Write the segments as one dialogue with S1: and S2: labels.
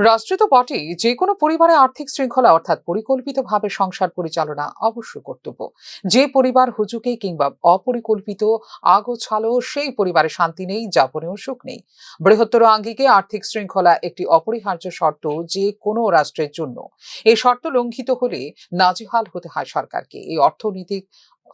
S1: রাষ্ট্র তো বটেই যে কোনো পরিবারে আর্থিক শৃঙ্খলা অর্থাৎ পরিকল্পিতভাবে সংসার পরিচালনা অবশ্য কর্তব্য। যে পরিবার হুজুকে কিংবা অপরিকল্পিত, আগোছালো, সেই পরিবারে শান্তি নেই, যাপনেও সুখ নেই। বৃহত্তর আঙ্গিকে আর্থিক শৃঙ্খলা একটি অপরিহার্য শর্ত যে কোনো রাষ্ট্রের জন্য। এই শর্ত লঙ্ঘিত হলে নাজেহাল হতে হয় সরকারকে। এই অর্থনৈতিক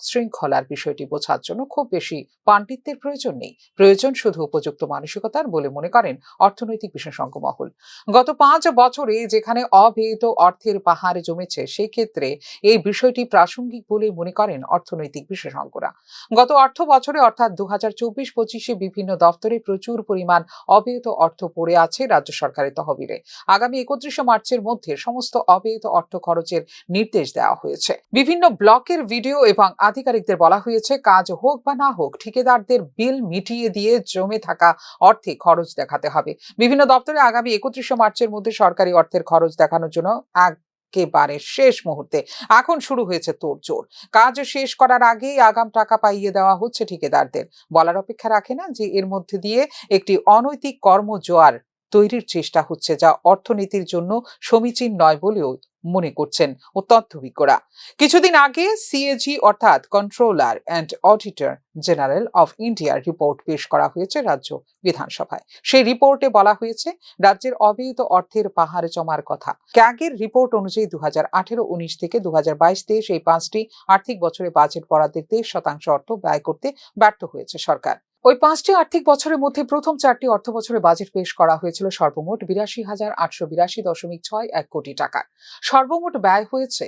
S1: শৃঙ্খলার বিষয়টি বোঝার জন্য খুব বেশি পাণ্ডিত্যের প্রয়োজন নেই। প্রয়োজন শুধু উপযুক্ত মানসিকতার বলে মনে করেন অর্থনৈতিক বিশেষজ্ঞ মহল। গত পাঁচ বছরে যেখানে অব্যয়িত অর্থের পাহাড় জমেছে, সেই ক্ষেত্রে এই বিষয়টি প্রাসঙ্গিক বলে মনে করেন অর্থনৈতিক বিশেষজ্ঞরা। গত অর্থ বছরে অর্থাৎ দু হাজার চব্বিশ পঁচিশে বিভিন্ন দপ্তরে প্রচুর পরিমাণ অব্যয়িত অর্থ পড়ে আছে রাজ্য সরকারের তহবিলে। আগামী একত্রিশে মার্চের মধ্যে সমস্ত অব্যয়িত অর্থ খরচের নির্দেশ দেওয়া হয়েছে। বিভিন্ন ব্লকের ভিডিও এবং আধিকারিকদের বলা হয়েছে, কাজ হোক বা না হোক, ঠিকাদারদের বিল মিটিয়ে দিয়ে জমে থাকা অর্থে খরচ দেখাতে হবে। বিভিন্ন দপ্তরে আগামী একত্রিশে মার্চের মধ্যে সরকারি অর্থের খরচ দেখানোর জন্য একেবারে শেষ মুহূর্তে। এখন শুরু হয়েছে তোড়জোড়। কাজ শেষ করার আগেই আগাম টাকা পাইয়ে দেওয়া হচ্ছে ঠিকাদারদের। বলার অপেক্ষা রাখে না যে, এর মধ্যে দিয়ে একটি অনৈতিক কর্মজোয়ার তৈরির চেষ্টা হচ্ছে, যা অর্থনীতির জন্য সমীচীন নয় বলেও মনে করছেন ও তথ্যবিজ্ঞরা কিছুদিন আগে সিএজি অর্থাৎ controller and auditor general of ইন্ডিয়ার রিপোর্ট পেশ করা হয়েছে রাজ্য বিধানসভায়। সেই রিপোর্টে বলা হয়েছে, রাজ্যের অব্যয়িত অর্থের পাহাড়ে জমার কথা। ক্যাগের রিপোর্ট অনুযায়ী দু হাজার আঠেরো উনিশ থেকে দু হাজার বাইশ তেইশ এই পাঁচটি আর্থিক বছরে বাজেট বরাদ্দের তেইশ শতাংশ অর্থ ব্যয় করতে ব্যর্থ হয়েছে সরকার। ওই পাঁচটি আর্থিক বছরের মধ্যে প্রথম চারটি অর্থ বছরে বাজেট পেশ করা হয়েছিল সর্বমোট বিরাশি হাজার আটশো বিরাশি দশমিক ছয় এক কোটি টাকা। সর্বমোট ব্যয় হয়েছে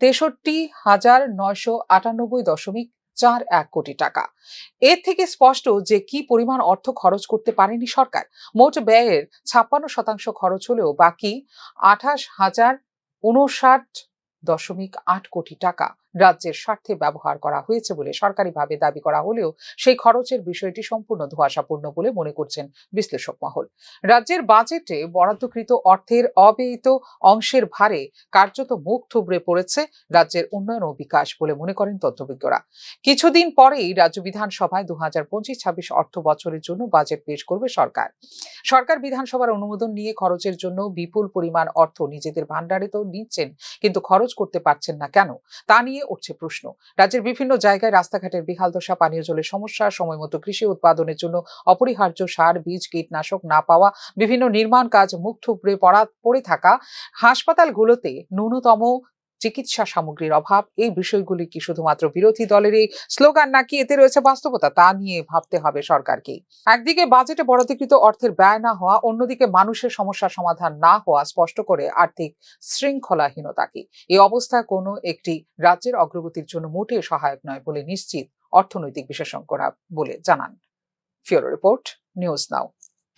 S1: তেষট্টি হাজার নয়শো আটানব্বই দশমিক চার এক কোটি টাকা। এর থেকে স্পষ্ট যে কি পরিমাণ অর্থ খরচ করতে পারেনি সরকার, মোট ব্যয়ের ছাপ্পান্ন শতাংশ খরচ হলেও বাকি আঠাশ হাজার উনষাট দশমিক আট কোটি টাকা রাজ্যের স্বার্থে ব্যবহার করা হয়েছে বলে সরকারিভাবে দাবি করা হলেও সেই খরচের বিষয়টি সম্পূর্ণ ধোঁয়াশাপূর্ণ বলে মনে করছেন বিশ্লেষক মহল। রাজ্যের বাজেটে বরাদ্দকৃত অর্থের অব্যয়িত অংশের ভারে কার্যত মুখ থুবড়ে পড়েছে রাজ্যের উন্নয়ন ও বিকাশ বলে মনে করেন তথ্যবিজ্ঞরা কিছুদিন পরেই রাজ্য বিধানসভায় দু হাজার পঁচিশ ছাব্বিশ অর্থ বছরের জন্য বাজেট পেশ করবে সরকার। সরকার বিধানসভার অনুমোদন নিয়ে খরচের জন্য বিপুল পরিমাণ অর্থ নিজেদের ভান্ডারে তো নিচ্ছেন, কিন্তু খরচ করতে পারছেন না কেন? তা নিয়ে উঠছে প্রশ্ন। রাজ্যের বিভিন্ন জায়গায় রাস্তাঘাটের বিহাল দশা, পানীয় জলের সমস্যা সময় মতো কৃষি উৎপাদনের জন্য অপরিহার্য সার, বীজ, কীটনাশক না পাওয়া, বিভিন্ন নির্মাণ কাজ মুখ থুবড়ে পড়া, পড়ে থাকা। হাসপাতালগুলোতে ন্যূনতম চিকিৎসা সামগ্রীর অভাব, এই বিষয়গুলি কি শুধুমাত্র বিরোধী দলের এই স্লোগান নাকি এতে রয়েছে বাস্তবতা? তা নিয়ে ভাবতে হবে সরকারকে। একদিকে বাজেটে বরাদ্দকৃত অর্থের ব্যয় না হওয়া, অন্যদিকে মানুষের সমস্যা সমাধান না হওয়া স্পষ্ট করে আর্থিক শৃঙ্খলাহীনতাকে। এই অবস্থা কোনো একটি রাজ্যের অগ্রগতির জন্য মোটেই সহায়ক নয় বলে নিশ্চিত অর্থনৈতিক বিশেষজ্ঞরা বলে জানান। ফিওরো রিপোর্ট, নিউজ নাও।